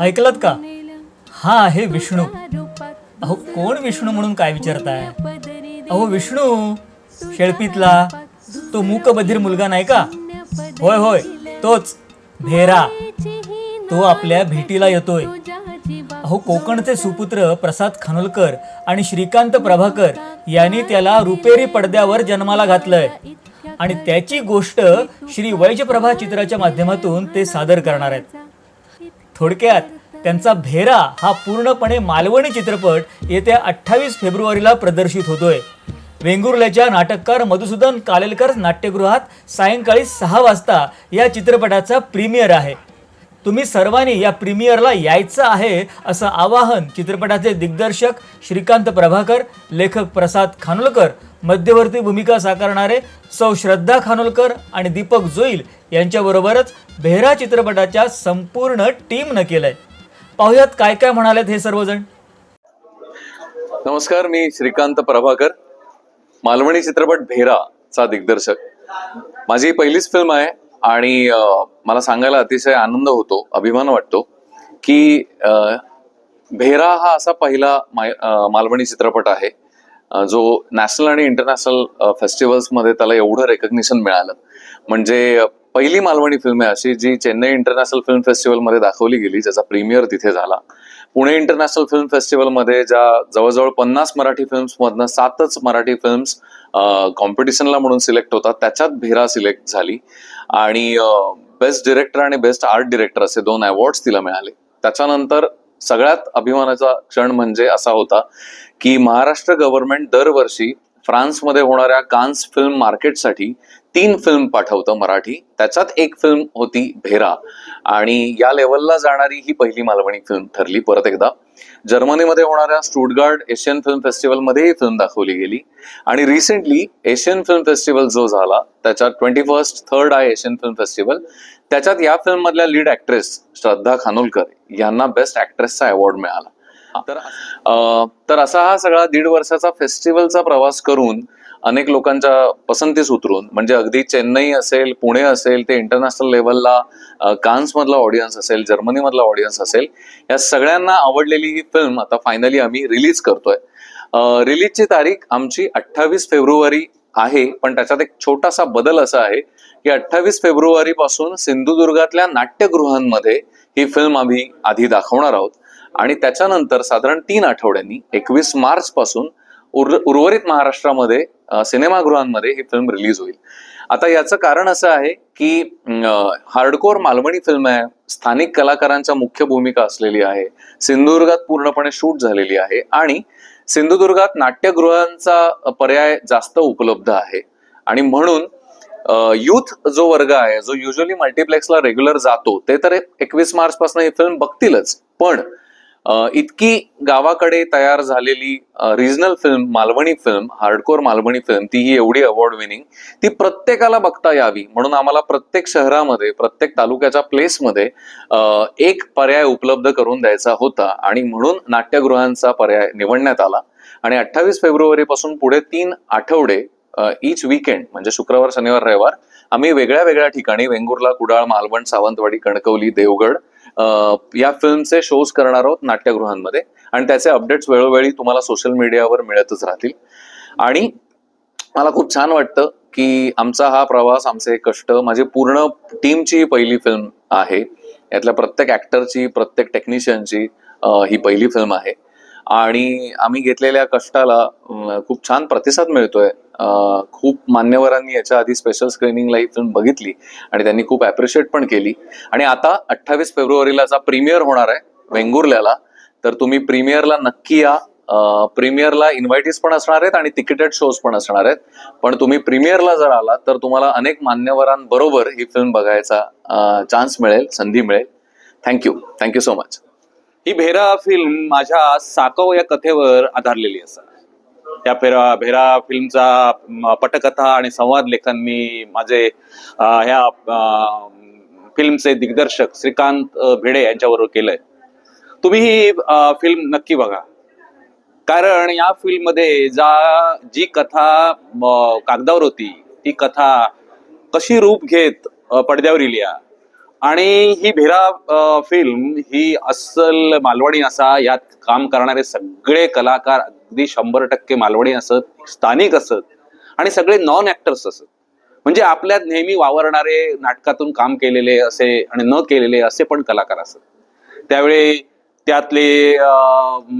ऐकलत का? हा आहे विष्णू. अहो कोण विष्णू म्हणून काय विचारताय? अहो विष्णू शेळपीतला तो मूकबधीर मुलगा नाही का? होय होय तोच. भेरा. तो आपल्या भेटीला येतोय. अहो कोकणचे सुपुत्र प्रसाद खानोलकर आणि श्रीकांत प्रभाकर यांनी त्याला रुपेरी पडद्यावर जन्माला घातलंय. आणि त्याची गोष्ट श्री वैजप्रभा चित्राच्या माध्यमातून ते सादर करणार आहेत. थोडक्यात त्यांचा भेरा हा पूर्णपणे मालवणी चित्रपट येत्या अठ्ठावीस फेब्रुवारीला प्रदर्शित होतोय. वेंगुर्ल्याच्या नाटककार मधुसूदन कालेलकर नाट्यगृहात सायंकाळी सहा वाजता या चित्रपटाचा प्रीमियर आहे. तुम्ही सर्वांनी या प्रीमियरला यायचं आहे असं आवाहन चित्रपटाचे दिग्दर्शक श्रीकांत प्रभाकर लेखक प्रसाद खानोलकर मध्यवर्ती भूमिका साकारणारे सौ श्रद्धा खानोलकर आणि दीपक जोईल यांच्याबरोबरच बेहरा चित्रपटाच्या संपूर्ण टीमनं केलंय. पाहुयात काय काय म्हणालेत हे सर्वजण? नमस्कार मी श्रीकांत प्रभाकर. मालवणी चित्रपट भेरा चा दिग्दर्शक. माझी ही पहिलीच फिल्म आहे आणि मला सांगायला अतिशय आनंद होतो अभिमान वाटतो की भेरा हा असा पहिला मालवणी चित्रपट आहे जो नॅशनल आणि इंटरनॅशनल फेस्टिवल्समध्ये त्याला एवढं रेकग्निशन मिळालं. म्हणजे पहिली मालवणी फिल्म आहे अशी जी चेन्नई इंटरनॅशनल फिल्म फेस्टिवलमध्ये दाखवली गेली ज्याचा प्रीमियर तिथे झाला. पुणे इंटरनॅशनल फिल्म फेस्टिवलमध्ये ज्या जवळजवळ पन्नास मराठी फिल्म्समधनं सातच मराठी फिल्म्स कॉम्पिटिशनला म्हणून सिलेक्ट होतात त्याच्यात भेरा सिलेक्ट झाली. आणि बेस्ट डिरेक्टर आणि बेस्ट आर्ट डिरेक्टर असे दोन अवॉर्ड्स तिला मिळाले. त्याच्यानंतर सगळ्यात अभिमानाचा क्षण म्हणजे असा होता की महाराष्ट्र गव्हर्नमेंट दरवर्षी फ्रान्समध्ये होणाऱ्या कान्स फिल्म मार्केटसाठी तीन फिल्म पाठवतं मराठी. त्याच्यात एक फिल्म होती भेरा. आणि या लेवलला जाणारी ही पहिली मालवणी फिल्म ठरली. परत एकदा जर्मनीमध्ये होणाऱ्या स्टुटगार्ड एशियन फिल्म फेस्टिवलमध्ये ही फिल्म दाखवली गेली. आणि रिसेंटली एशियन फिल्म फेस्टिवल जो झाला त्याच्यात ट्वेंटी फर्स्ट थर्ड आहे एशियन फिल्म फेस्टिवल त्याच्यात या फिल्म मधल्या लीड ऍक्ट्रेस श्रद्धा खानोलकर यांना बेस्ट ऍक्ट्रेसचा अवॉर्ड मिळाला. तर तर असा हा सगळा दीड वर्षाचा फेस्टिवलचा प्रवास करून अनेक लोकांच्या पसंतीस उतरून म्हणजे अगदी चेन्नई असेल पुणे असेल ते इंटरनॅशनल लेवलला कान्स मधला ऑडियन्स असेल जर्मनी मधला ऑडियन्स असेल या सगळ्यांना आवडलेली ही फिल्म आता फायनली आम्ही रिलीज करतोय. रिलीजची तारीख आमची अठ्ठावीस फेब्रुवारी आहे पण त्याच्यात एक छोटासा बदल असा आहे की अठ्ठावीस फेब्रुवारी पासून सिंधुदुर्गातल्या नाट्यगृहांमध्ये ही फिल्म आम्ही आधी दाखवणार आहोत. आणि त्याच्यानंतर साधारण तीन आठवड्यांनी एकवीस मार्च पासून उर उर्वरित महाराष्ट्रामध्ये सिनेमागृहांमध्ये ही फिल्म रिलीज होईल. आता याचं कारण असं आहे की हार्डकोर मालवणी फिल्म आहे स्थानिक कलाकारांच्या मुख्य भूमिका असलेली आहे सिंधुदुर्गात पूर्णपणे शूट झालेली आहे आणि सिंधुदुर्गात नाट्यगृहांचा पर्याय जास्त उपलब्ध आहे. आणि म्हणून युथ जो वर्ग आहे जो युजली मल्टिप्लेक्सला रेग्युलर जातो ते तर एकवीस मार्च पासून ही फिल्म बघतीलच. पण इतकी गावाकडे तयार झालेली regional film Malvani film hardcore Malvani film ती ही एवढी अवॉर्ड विनिंग ती प्रत्येकाला बघता यावी. म्हणून आम्हाला प्रत्येक शहरामध्ये प्रत्येक तालुक्याच्या प्लेसमध्ये एक पर्याय उपलब्ध करून द्यायचा होता. आणि म्हणून नाट्यगृहांचा पर्याय निवडण्यात आला. आणि अठ्ठावीस फेब्रुवारी पासून पुढे तीन आठवडे इच वीकेंड म्हणजे शुक्रवार शनिवार रविवार आम्ही वेगळ्या वेगळ्या ठिकाणी वेंगुर्ला कुडाळ मालवण सावंतवाडी कणकवली देवगड या फिल्मचे शोज करणार आहोत नाट्यगृहांमध्ये. आणि त्याचे अपडेट्स वेळोवेळी तुम्हाला सोशल मीडियावर मिळतच राहतील. आणि मला खूप छान वाटतं की आमचा हा प्रवास आमचे कष्ट माझी पूर्ण टीमची ही पहिली फिल्म आहे. यातल्या प्रत्येक ऍक्टरची प्रत्येक टेक्निशियनची ही पहिली फिल्म आहे. आणि आम्ही घेतलेल्या कष्टाला खूप छान प्रतिसाद मिळतोय. खूप मान्यवरांनी याच्या आधी स्पेशल स्क्रीनिंगला ही फिल्म बघितली आणि त्यांनी खूप ॲप्रिशिएट पण केली. आणि आता अठ्ठावीस फेब्रुवारीला प्रीमियर होणार आहे वेंगुर्ल्याला. तर तुम्ही प्रीमियरला नक्की या. प्रीमियरला इन्व्हायटीज पण असणार आहेत आणि तिकिटेड शोज पण असणार आहेत. पण तुम्ही प्रीमियरला जर आलात तर तुम्हाला अनेक मान्यवरांबरोबर ही फिल्म बघायचा चान्स मिळेल संधी मिळेल. Thank you thank you so much he Bhera film माझ्या साकव या कथेवर आधारलेली असा त्या पेरा भेरा फिल्मचा पटकथा आणि संवाद लेखन मी माझे ह्या फिल्मचे दिग्दर्शक श्रीकांत भिडे यांच्याबरोबर केलंय. तुम्ही ही फिल्म नक्की बघा. कारण या फिल्ममध्ये जा जी कथा कागदावर होती ती कथा कशी रूप घेत पडद्यावर इली आणि ही भेरा फिल्म ही अस्सल मालवणी असा यात काम करणारे सगळे कलाकार अगदी शंभर टक्के मालवणी असत स्थानिक असत आणि सगळे नॉन ऍक्टर्स असत. म्हणजे आपल्यात नेहमी वावरणारे नाटकातून काम केलेले असे आणि न केलेले असे पण कलाकार असत. त्यावेळी त्यातले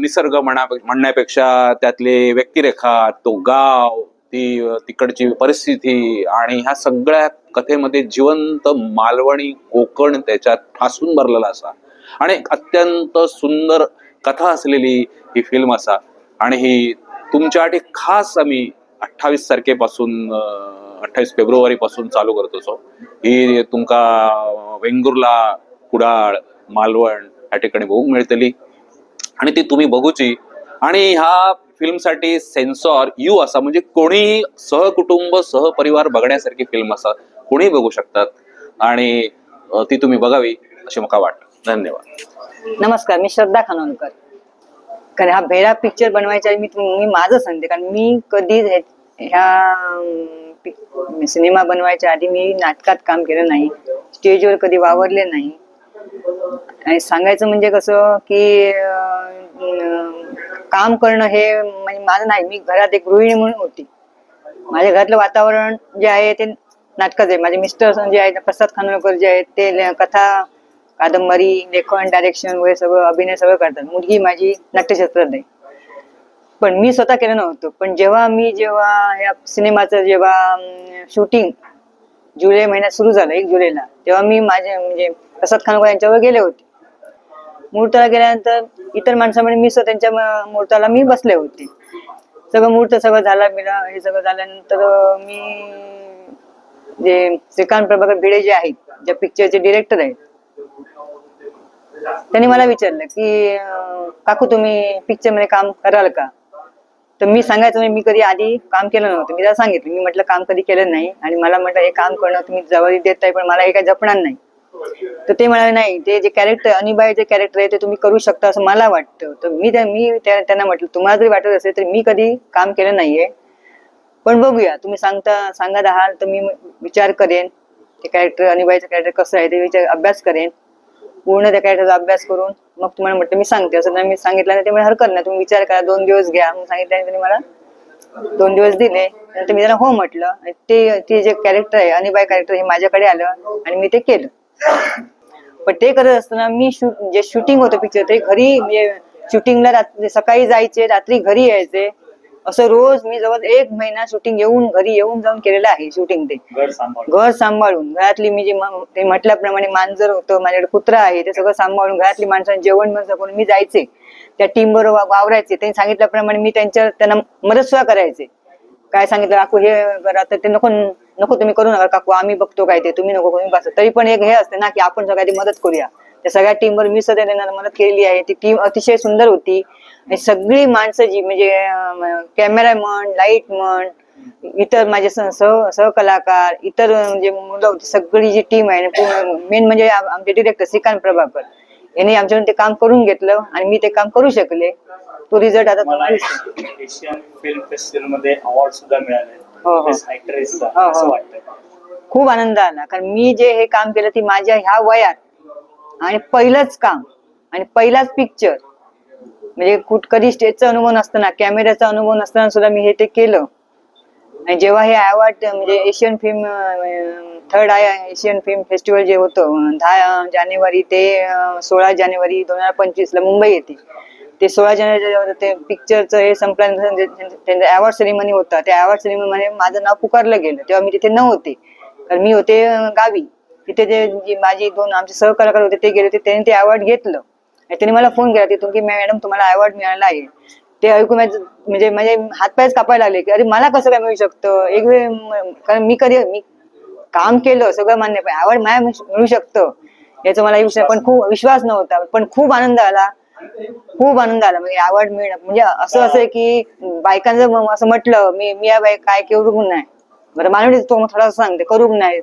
निसर्ग म्हणा म्हणण्यापेक्षा त्यातले व्यक्तिरेखा तो गाव ती तिकडची परिस्थिती आणि ह्या सगळ्या कथेमध्ये जिवंत मालवणी कोकण त्याच्यात ठासून भरलेला असा. आणि अत्यंत सुंदर कथा असलेली ही फिल्म असा. आणि ही तुमच्यासाठी खास आम्ही अठ्ठावीस तारखेपासून अठ्ठावीस फेब्रुवारी पासून चालू करतो सो ही तुमका वेंगुर्ला कुडाळ मालवण या ठिकाणी बघूक मिळतली. आणि ती तुम्ही बघूची. आणि ह्या फिल्मसाठी सेन्सॉर यू असा म्हणजे कोणी सहकुटुंब सहपरिवार बघण्यासारखी फिल्म असा कोणीही बघू शकतात. आणि ती तुम्ही बघावी अशी मला वाटतं. धन्यवाद. नमस्कार मी श्रद्धा खानोलकर कारण हा भेडा पिक्चर बनवायच्या आधी मी मी माझं सांगते. कारण मी कधीच ह्या सिनेमा बनवायच्या आधी मी नाटकात काम केलं नाही. स्टेजवर कधी वावरले नाही. आणि सांगायचं म्हणजे कसं की काम करणं हे म्हणजे माझं नाही. मी घरात एक गृहिणी म्हणून होती. माझ्या घरातलं वातावरण जे आहे ते नाटकाचं आहे. माझे मिस्टर जे आहेत प्रसाद खानोलकर जे आहेत ते कथा कादंबरी लेखन डायरेक्शन वगैरे सगळं अभिनय सगळं करतात. मुलगी माझी नाट्यशास्त्रात आहे. पण मी स्वतः केलं नव्हतं. पण जेव्हा मी जेव्हा या सिनेमाचं जेव्हा शूटिंग जुलै महिन्यात सुरू झालं एक जुलैला तेव्हा मी माझे म्हणजे प्रसाद खानोलकर यांच्यावर गेले होते. मुहूर्ताला गेल्यानंतर इतर माणसामध्ये मी स्वतः त्यांच्या म- मुहूर्ताला मी बसले होते. सगळं मुहूर्त सगळं झाला बिला हे सगळं झाल्यानंतर मी जे श्रीकांत प्रभाकर भिडे जे आहेत ज्या पिक्चरचे डिरेक्टर आहेत त्यांनी मला विचारलं की काकू तुम्ही पिक्चरमध्ये काम कराल का? तर मी सांगायचं म्हणजे मी कधी आधी काम केलं नव्हतं. मी त्याला सांगितलं. मी म्हटलं काम कधी केलं नाही. आणि मला म्हटलं हे काम करणं तुम्ही जबाबदारी देताय पण मला हे काही जपणार नाही. तर ते म्हणाले नाही ते जे कॅरेक्टर अनिबाई जे कॅरेक्टर आहे ते तुम्ही करू शकता असं मला वाटतं. तर मी त्या- मी त्यांना म्हटलं तुम्हाला जरी वाटत असेल तर मी कधी काम केलं नाहीये. पण बघूया. तुम्ही सांगता सांगत आहात तर मी विचार करेन. ते कॅरेक्टर अनिबाईचं कॅरेक्टर कसं आहे ते विचार अभ्यास करेन. पूर्ण त्या कॅरेक्टरचा अभ्यास करून मग तुम्हाला म्हटलं मी सांगते. असं नाही मी सांगितलं नाही ते मला हरकत नाही. तुम्ही विचार करा दोन दिवस घ्या. मग सांगितलं त्यांनी मला दोन दिवस दिले. नंतर मी त्यांना हो म्हटलं. ते ते जे कॅरेक्टर आहे अनिबाय कॅरेक्टर हे माझ्याकडे आलं आणि मी ते केलं. पण ते करत असताना मी शूट जे शूटिंग होतं पिक्चर ते घरी म्हणजे शूटिंगला रात्री सकाळी जायचे रात्री घरी यायचे. असं रोज मी जवळ एक महिना शूटिंग येऊन घरी येऊन जाऊन केलेलं आहे शूटिंग ते. घर सांभाळून. घरातली मी जे ते म्हटल्याप्रमाणे मांजर होतं माझ्याकडे कुत्रा आहे ते सगळं सांभाळून घरातली माणसांनी जेवण मग करून मी जायचे. त्या टीम बरोबर वावरायचे. त्यांनी सांगितल्याप्रमाणे मी त्यांच्या त्यांना मदत सुद्धा करायचे. काय सांगितलं? काकू हे करा तर ते नको नको तुम्ही करू नका. काकू आम्ही बघतो काय ते. तुम्ही नको तुम्ही बसा. तरी पण एक हे असते ना की आपण सगळ्या मदत करूया. त्या सगळ्या टीमवर मी सध्या त्यांना मदत केलेली आहे. ती टीम अतिशय सुंदर होती. आणि सगळी माणसं जी म्हणजे कॅमेरा म्हण लाइट म्हण इतर माझे सह सहकलाकार इतर म्हणजे मुलं होती सगळी जी टीम आहे मेन म्हणजे आम- आमचे डिरेक्टर श्रीकांत प्रभाकर. यांनी आमच्याकडून ते काम करून घेतलं आणि मी ते काम करू शकले. तो रिझल्ट आता तुम्हाला. एशियन फिल्म फेस्टिवलमध्ये अवॉर्ड सुद्धा मिळाले. हो, हो. हो, खूप आनंद आला कारण मी जे हे काम केलं ती माझ्या ह्या वयात. आणि पहिलंच काम आणि पहिलाच पिक्चर म्हणजे कुठ कधी स्टेजचा अनुभव नसताना कॅमेऱ्याचा अनुभव नसताना सुद्धा मी हे ते केलं. आणि जेव्हा हे अवॉर्ड म्हणजे Asian film third Asian film festival जे होतं दहा जानेवारी ते सोळा जानेवारी दोन हजार पंचवीस ला मुंबई येते. ते सोळा जानेवारी ते पिक्चरचं हे संपल्यानंतर म्हणजे त्यांचा अवॉर्ड सेरेमनी होता. त्या अवॉर्ड सेरेमनीमध्ये माझं नाव पुकारलं गेलं. तेव्हा मी तिथे नव्हते. तर मी होते गावी. तिथे जे जी माझी दोन आमचे सहकलाकार होते ते गेले होते त्यांनी ते अवॉर्ड घेतलं. त्यांनी मला फोन केला तिथून की मॅडम तुम्हाला अवॉर्ड मिळाला आहे. ते ऐकून म्हणजे म्हणजे हातपायच कापायला लागले की अरे मला कसं काय मिळू शकतं? एक वेळ कारण मी कधी मी काम केलं सगळं मान्य पण आवड माय मिळू शकतं? याचा मला विषय पण खूप विश्वास नव्हता पण खूप आनंद आला. खूप आनंद आला. म्हणजे अवॉर्ड मिळणं म्हणजे असं असं आहे की बायकांचं असं म्हटलं मी मी या बाई काय करू नाही बरं मानवडी तो थोडासा थोडा सांगते करू नाही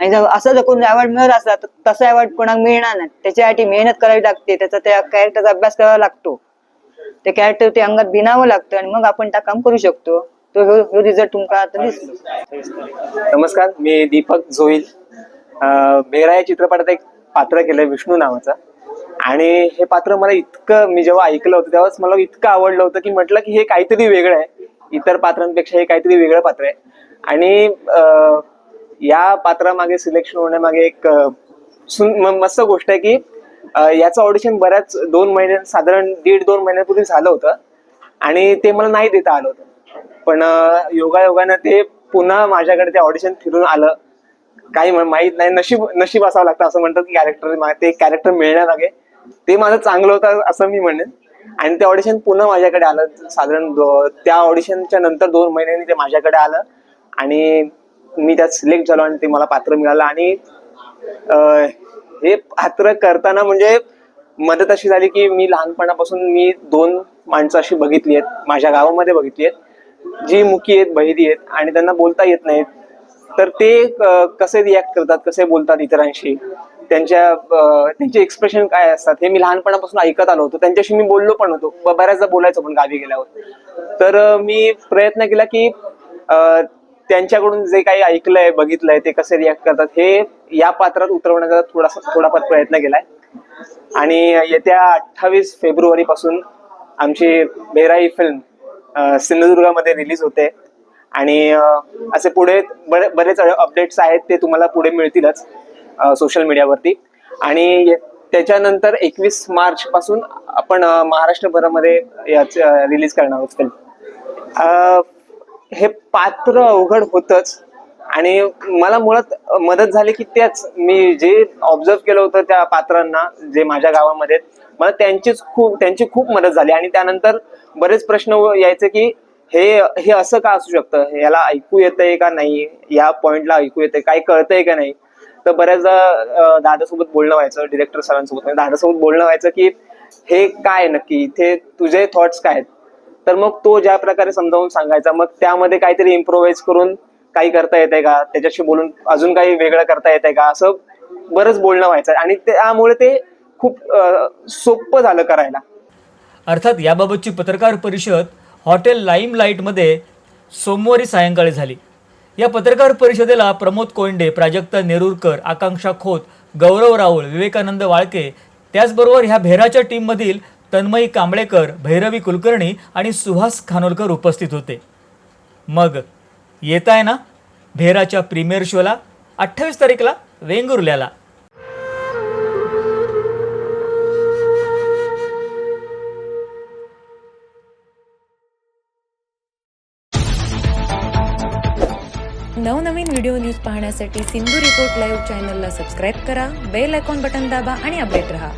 आणि जर असं जर कोणी अवॉर्ड मिळत असला तर तसा अवॉर्ड कोणाला मिळणार नाही. त्याच्यासाठी मेहनत करावी लागते. त्याचा त्या कॅरेक्टरचा अभ्यास करावा लागतो. ते कॅरेक्टर ते अंगात भिनावं लागतं आणि मग आपण त्या काम करू शकतो. तो ह्यो रिझल्ट तुमका आता दिसतो. नमस्कार मी दीपक जोईल बेरा या चित्रपटात एक पात्र केलंय विष्णू नावाचं. आणि हे पात्र मला इतकं मी जेव्हा ऐकलं होतं तेव्हाच मला इतकं आवडलं होतं की म्हटलं की हे काहीतरी वेगळं आहे. इतर पात्रांपेक्षा हे काहीतरी वेगळं पात्र आहे. आणि या पात्रामागे सिलेक्शन होण्यामागे एक मस्त गोष्ट आहे की याचं ऑडिशन बऱ्याच दोन महिने साधारण दीड दोन महिन्यापूर्वी झालं होतं. आणि ते मला नाही देता आलं होतं. पण योगा योगानं ते पुन्हा माझ्याकडे ते ऑडिशन फिरून आलं. काही माहीत माहीत नाही नशीब नशीब असावं लागतं असं म्हणतात की कॅरेक्टर ते कॅरेक्टर मिळण्यामागे. ते माझं चांगलं होतं असं मी म्हणेन. आणि ते ऑडिशन पुन्हा माझ्याकडे आलं. साधारण त्या ऑडिशनच्या नंतर दोन महिन्यांनी ते माझ्याकडे आलं. आणि मी त्यात सिलेक्ट झालो आणि ते मला पात्र मिळालं. आणि हे पात्र करताना म्हणजे मदत अशी झाली की मी लहानपणापासून मी दोन माणसं अशी बघितली आहेत. माझ्या गावामध्ये बघितली आहेत. जी मुकी आहेत बहिरी आहेत आणि त्यांना बोलता येत नाहीत. तर ते कसे रिॲक्ट करतात कसे बोलतात इतरांशी? त्यांच्या त्यांचे एक्सप्रेशन काय असतात? हे मी लहानपणापासून ऐकत आलो होतो. त्यांच्याशी मी बोललो पण होतो. बऱ्याचदा बोलायचो पण गावी गेल्यावर. तर मी प्रयत्न केला की त्यांच्याकडून जे काही ऐकलंय बघितलंय ते कसे रिॲक्ट करतात हे या पात्रात उतरवण्याचा थोडासा थोडाफार प्रयत्न केलाय. आणि येत्या अठ्ठावीस फेब्रुवारी पासून आमची बेराई फिल्म सिंधुदुर्गामध्ये रिलीज होते. आणि असे पुढे बरे बरेच अपडेट्स आहेत ते तुम्हाला पुढे मिळतीलच सोशल मीडियावरती आणि त्याच्यानंतर एकवीस मार्च पासून आपण महाराष्ट्रभरामध्ये याच रिलीज करणार आहोत फिल्म हे पात्र अवघड होतच. आणि मला मुळात मदत झाली की त्याच मी जे ऑब्झर्व केलं होतं त्या पात्रांना जे माझ्या गावामध्ये मला त्यांचीच खूप त्यांची खूप मदत झाली. आणि त्यानंतर बरेच प्रश्न यायचे की हे हे असं का असू शकतं? याला ऐकू येतंय का नाही? या पॉइंटला ऐकू येतंय. काही कळतंय का नाही? तर बऱ्याचदा दादासोबत बोलणं व्हायचं डिरेक्टर सरांसोबत. दादासोबत बोलणं व्हायचं की हे काय नक्की? इथे तुझे थॉट्स काय आहेत? तर मग तो ज्या प्रकारे समजावून सांगायचा मग त्यामध्ये काहीतरी इम्प्रोव्हाइज करून काही करता येतंय का? त्याच्याशी बोलून अजून काही वेगळं करता येतंय का? असं बरंच बोलणं व्हायचं आणि त्यामुळे ते खूप सोपं झालं करायला. अर्थात याबाबतची पत्रकार परिषद हॉटेल लाईम लाईटमध्ये सोमवारी सायंकाळी झाली. या पत्रकार परिषदेला प्रमोद कोंडे प्राजक्ता नेरुरकर आकांक्षा खोत गौरव राऊळ विवेकानंद वाळके त्याचबरोबर ह्या भेराच्या टीममधील तन्मयी कांबळेकर भैरवी कुलकर्णी आणि सुहास खानोलकर उपस्थित होते. मग येत आहे ना? भेराच्या प्रीमियर शोला अठ्ठावीस तारीखला वेंगुर्ल्याला. नवनवीन व्हिडिओ न्यूज पाहण्यासाठी सिंधू रिपोर्ट लाईव्ह चॅनलला सबस्क्राईब करा बेल आयकॉन बटन दाबा आणि अपडेट रहा.